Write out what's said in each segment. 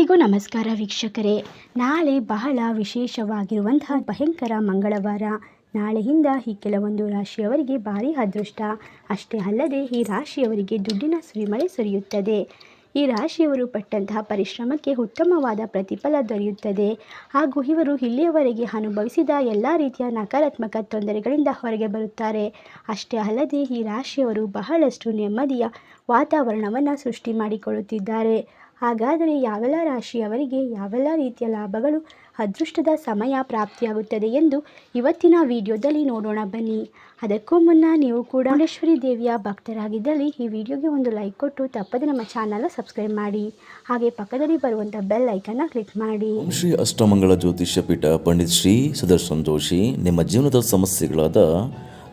ಎಲ್ಲರಿಗೂ ನಮಸ್ಕಾರ ವೀಕ್ಷಕರೇ. ನಾಳೆ ಬಹಳ ವಿಶೇಷವಾಗಿರುವಂತಹ ಭಯಂಕರ ಮಂಗಳವಾರ. ನಾಳೆಯಿಂದ ಈ ಕೆಲವೊಂದು ರಾಶಿಯವರಿಗೆ ಭಾರಿ ಅದೃಷ್ಟ. ಅಷ್ಟೇ ಅಲ್ಲದೆ ಈ ರಾಶಿಯವರಿಗೆ ದುಡ್ಡಿನ ಸುರಿಮಳೆ ಸುರಿಯುತ್ತದೆ. ಈ ರಾಶಿಯವರು ಪಟ್ಟಂತಹ ಪರಿಶ್ರಮಕ್ಕೆ ಉತ್ತಮವಾದ ಪ್ರತಿಫಲ ದೊರೆಯುತ್ತದೆ. ಹಾಗೂ ಇವರು ಇಲ್ಲಿಯವರೆಗೆ ಅನುಭವಿಸಿದ ಎಲ್ಲ ರೀತಿಯ ನಕಾರಾತ್ಮಕ ತೊಂದರೆಗಳಿಂದ ಹೊರಗೆ ಬರುತ್ತಾರೆ. ಅಷ್ಟೇ ಅಲ್ಲದೆ ಈ ರಾಶಿಯವರು ಬಹಳಷ್ಟು ನೆಮ್ಮದಿಯ ವಾತಾವರಣವನ್ನು ಸೃಷ್ಟಿ ಮಾಡಿಕೊಳ್ಳುತ್ತಿದ್ದಾರೆ. ಹಾಗಾದರೆ ಯಾವೆಲ್ಲ ರಾಶಿಯವರಿಗೆ ಯಾವೆಲ್ಲ ರೀತಿಯ ಲಾಭಗಳು ಅದೃಷ್ಟದ ಸಮಯ ಪ್ರಾಪ್ತಿಯಾಗುತ್ತದೆ ಎಂದು ಇವತ್ತಿನ ವಿಡಿಯೋದಲ್ಲಿ ನೋಡೋಣ ಬನ್ನಿ. ಅದಕ್ಕೂ ಮುನ್ನ ನೀವು ಕೂಡ ಮಹೇಶ್ವರಿ ದೇವಿಯ ಭಕ್ತರಾಗಿದ್ದಲ್ಲಿ ಈ ವಿಡಿಯೋಗೆ ಒಂದು ಲೈಕ್ ಕೊಟ್ಟು ತಪ್ಪದೆ ನಮ್ಮ ಚಾನಲ್ ಸಬ್ಸ್ಕ್ರೈಬ್ ಮಾಡಿ. ಹಾಗೆ ಪಕ್ಕದಲ್ಲಿ ಬರುವಂಥ ಬೆಲ್ ಐಕನ್ನ ಕ್ಲಿಕ್ ಮಾಡಿ. ಶ್ರೀ ಅಷ್ಟಮಂಗಳ ಜ್ಯೋತಿಷ್ಯ ಪೀಠ ಪಂಡಿತ್ ಶ್ರೀ ಸುದರ್ಶನ್ ಜೋಶಿ, ನಿಮ್ಮ ಜೀವನದ ಸಮಸ್ಯೆಗಳಾದ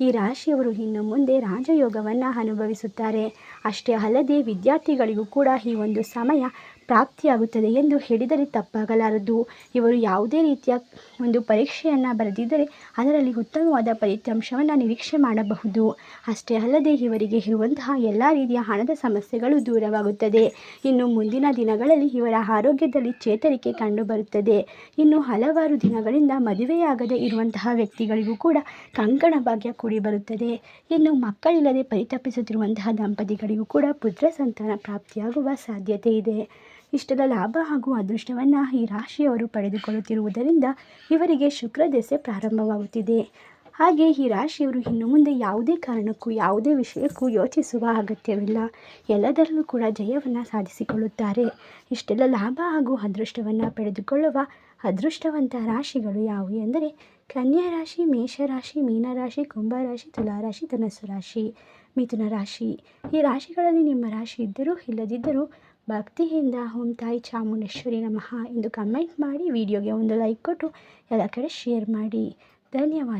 ಈ ರಾಶಿಯವರು ಇನ್ನು ಮುಂದೆ ರಾಜಯೋಗವನ್ನು ಅನುಭವಿಸುತ್ತಾರೆ. ಅಷ್ಟೇ ಅಲ್ಲದೆ ವಿದ್ಯಾರ್ಥಿಗಳಿಗೂ ಕೂಡ ಈ ಒಂದು ಸಮಯ ಪ್ರಾಪ್ತಿಯಾಗುತ್ತದೆ ಎಂದು ಹೇಳಿದರೆ ತಪ್ಪಾಗಲಾರದು. ಇವರು ಯಾವುದೇ ರೀತಿಯ ಒಂದು ಪರೀಕ್ಷೆಯನ್ನು ಬರೆದಿದ್ದರೆ ಅದರಲ್ಲಿ ಉತ್ತಮವಾದ ಫಲಿತಾಂಶವನ್ನು ನಿರೀಕ್ಷೆ ಮಾಡಬಹುದು. ಅಷ್ಟೇ ಅಲ್ಲದೆ ಇವರಿಗೆ ಇರುವಂತಹ ಎಲ್ಲ ರೀತಿಯ ಹಣದ ಸಮಸ್ಯೆಗಳು ದೂರವಾಗುತ್ತದೆ. ಇನ್ನು ಮುಂದಿನ ದಿನಗಳಲ್ಲಿ ಇವರ ಆರೋಗ್ಯದಲ್ಲಿ ಚೇತರಿಕೆ ಕಂಡುಬರುತ್ತದೆ. ಇನ್ನು ಹಲವಾರು ದಿನಗಳಿಂದ ಮದುವೆಯಾಗದೇ ಇರುವಂತಹ ವ್ಯಕ್ತಿಗಳಿಗೂ ಕೂಡ ಕಂಕಣ ಭಾಗ್ಯ ಕೂಡಿ ಬರುತ್ತದೆ ಇನ್ನು ಮಕ್ಕಳಿಲ್ಲದೆ ಪರಿತಪಿಸುತ್ತಿರುವಂತಹ ದಂಪತಿಗಳಿಗೂ ಕೂಡ ಪುತ್ರ ಸಂತಾನ ಪ್ರಾಪ್ತಿಯಾಗುವ ಸಾಧ್ಯತೆ ಇದೆ. ಇಷ್ಟದ ಲಾಭ ಹಾಗೂ ಅದೃಷ್ಟವನ್ನು ಈ ರಾಶಿಯವರು ಪಡೆದುಕೊಳ್ಳುತ್ತಿರುವುದರಿಂದ ಇವರಿಗೆ ಶುಕ್ರ ದೆಸೆ ಪ್ರಾರಂಭವಾಗುತ್ತಿದೆ. ಹಾಗೆ ಈ ರಾಶಿಯವರು ಇನ್ನು ಮುಂದೆ ಯಾವುದೇ ಕಾರಣಕ್ಕೂ, ಯಾವುದೇ ವಿಷಯಕ್ಕೂ ಯೋಚಿಸುವ ಅಗತ್ಯವಿಲ್ಲ. ಎಲ್ಲದರಲ್ಲೂ ಕೂಡ ಜಯವನ್ನು ಸಾಧಿಸಿಕೊಳ್ಳುತ್ತಾರೆ. ಇಷ್ಟೆಲ್ಲ ಲಾಭ ಹಾಗೂ ಅದೃಷ್ಟವನ್ನು ಪಡೆದುಕೊಳ್ಳುವ ಅದೃಷ್ಟವಂತ ರಾಶಿಗಳು ಯಾವುವು ಎಂದರೆ, ಕನ್ಯಾ ರಾಶಿ ಮೇಷರಾಶಿ ಮೀನರಾಶಿ ಕುಂಭರಾಶಿ ತುಲಾರಾಶಿ ಧನಸ್ಸು ರಾಶಿ, ಮಿಥುನ ರಾಶಿ. ಈ ರಾಶಿಗಳಲ್ಲಿ ನಿಮ್ಮ ರಾಶಿ ಇದ್ದರೂ ಇಲ್ಲದಿದ್ದರೂ ಭಕ್ತಿಯಿಂದ ಓಂ ತಾಯಿ ಚಾಮುಂಡೇಶ್ವರಿ ನಮಃ ಎಂದು ಕಮೆಂಟ್ ಮಾಡಿ ವಿಡಿಯೋಗೆ ಒಂದು ಲೈಕ್ ಕೊಟ್ಟು, ಎಲ್ಲ ಕಡೆ ಶೇರ್ ಮಾಡಿ. ಧನ್ಯವಾದ.